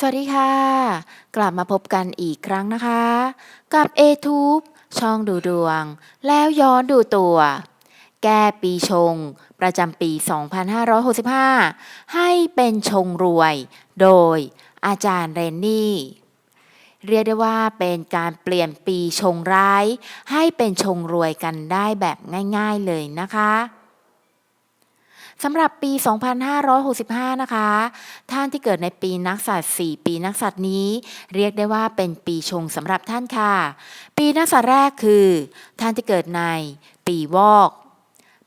สวัสดีค่ะ กลับมาพบกันอีกครั้งนะคะ กับ a t u b e ช่องดูดวง แล้วย้อนดูตัว แก้ปีชง ประจำปี 2565 ให้เป็นชงรวย โดยอาจารย์เรนนี่ เรียกได้ว่าเป็นการเปลี่ยนปีชงร้าย ให้เป็นชงรวยกันได้แบบง่าย ๆเลยนะคะ สำหรับปี 2565 นะคะ ท่านที่เกิดในปีนักษัตร์4ปีนักษัตร์นี้ เรียกได้ว่าเป็นปีชงสำหรับท่านค่ะ ปีนักษัตร์แรกคือ ท่านที่เกิดในปีวอก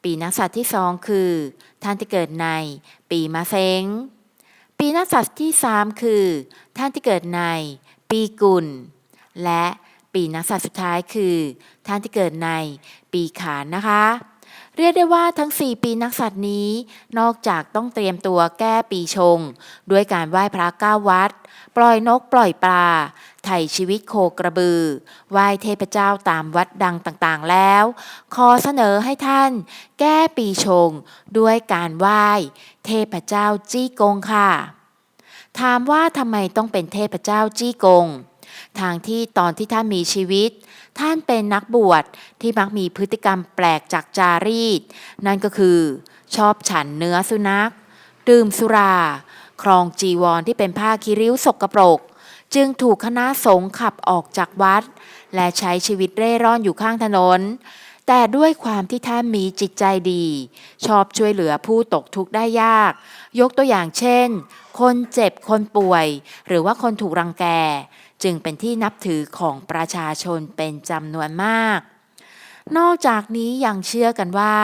ปีนักษัตร์ที่2คือ ท่านที่เกิดในปีมะเซ็งปีนักษัตร์ที่3คือ ท่านที่เกิดในปีกุล และปีนักษัตร์สุดท้ายคือ ท่านที่เกิดในปีขานนะคะ เรียกได้ว่าทั้ง 4 ปีนักสัตว์นี้ นอกจากต้องเตรียมตัวแก้ปีชง ด้วยการไหว้พระเก้าวัด ปล่อยนกปล่อยปลา ไถ่ชีวิตโคกระบือ ไหว้เทพเจ้าตามวัดดังต่างๆแล้ว ขอเสนอให้ท่าน แก้ปีชง ด้วยการไหว้ เทพเจ้าจี้กงค่ะ ถามว่าทำไมต้องเป็นเทพเจ้าจี้กง ทางที่ตอนที่ท่านมีชีวิต ท่านเป็นนักบวชที่มักมีพฤติกรรมแปลกจากจารีต นั่นก็คือ ชอบฉันเนื้อสุนัข ดื่มสุรา ครองจีวรที่เป็นผ้าคีริ้วสกปรก จึงถูกคณะสงฆ์ขับออกจากวัด และใช้ชีวิตเร่ร่อนอยู่ข้างถนน แต่ด้วยความที่ท่านมีจิตใจดี ชอบช่วยเหลือผู้ตกทุกข์ได้ยาก ยกตัวอย่างเช่น คนเจ็บคนป่วย หรือว่าคนถูกรังแก จึงเป็นที่นับถือของประชาชนเป็นจำนวนมาก นอกจากนี้ยังเชื่อกันว่า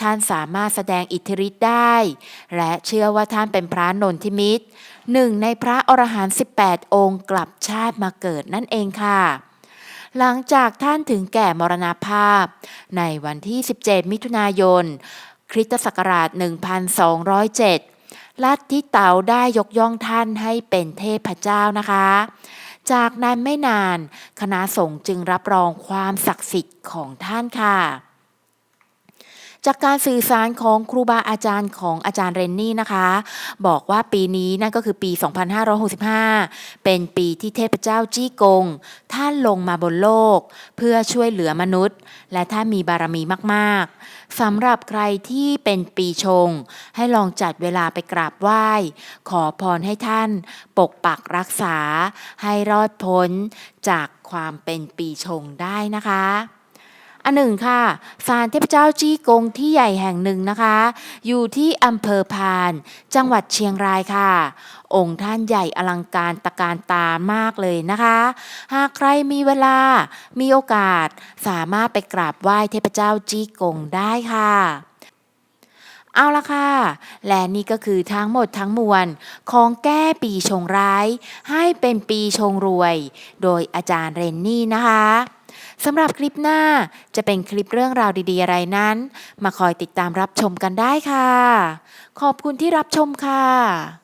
ท่านสามารถแสดงอิทธิฤทธิ์ได้ และเชื่อว่าท่านเป็นพระนนทิมิตรหนึ่งในพระอรหันต์18 องค์กลับชาติมาเกิดนั่นเองค่ะ หลังจากท่านถึงแก่มรณาภาพ ในวันที่ 17 มิถุนายน คริสตศักราช 1207 ลัทธิเต๋าได้ยกย่องท่านให้เป็นเทพเจ้านะคะ จากนั้นไม่นาน คณะสงฆ์จึงรับรองความศักดิ์สิทธิ์ของท่านค่ะ จากการสื่อสารของครูบาอาจารย์ของอาจารย์เรนนี่นะคะ บอกว่าปีนี้นั่นก็คือปี 2565 เป็นปีที่เทพเจ้าจี้กง ท่านลงมาบนโลก เพื่อช่วยเหลือมนุษย์ และท่านมีบารมีมากๆสำหรับใครที่เป็นปีชง ให้ลองจัดเวลาไปกราบไหว้ ขอพรให้ท่าน ปกปักรักษา ให้รอดพ้นจากความเป็นปีชงได้นะคะ อันหนึ่งค่ะศาลเทพเจ้าจี้กงที่ใหญ่แห่งหนึ่งนะคะ อยู่ที่อำเภอพาน จังหวัดเชียงรายค่ะ องค์ท่านใหญ่อลังการตะการตามากเลยนะคะ หากใครมีเวลา มีโอกาสสามารถไปกราบไหว้เทพเจ้าจี้กงได้ค่ะ เอาละค่ะ และนี่ก็คือทั้งหมดทั้งมวล ของแก้ปีชงร้าย ให้เป็นปีชงรวย โดยอาจารย์เรนนี่นะคะสำหรับคลิปหน้าจะเป็นคลิปเรื่องราวดีๆอะไรนั้น มาคอยติดตามรับชมกันได้ค่ะ ขอบคุณที่รับชมค่ะ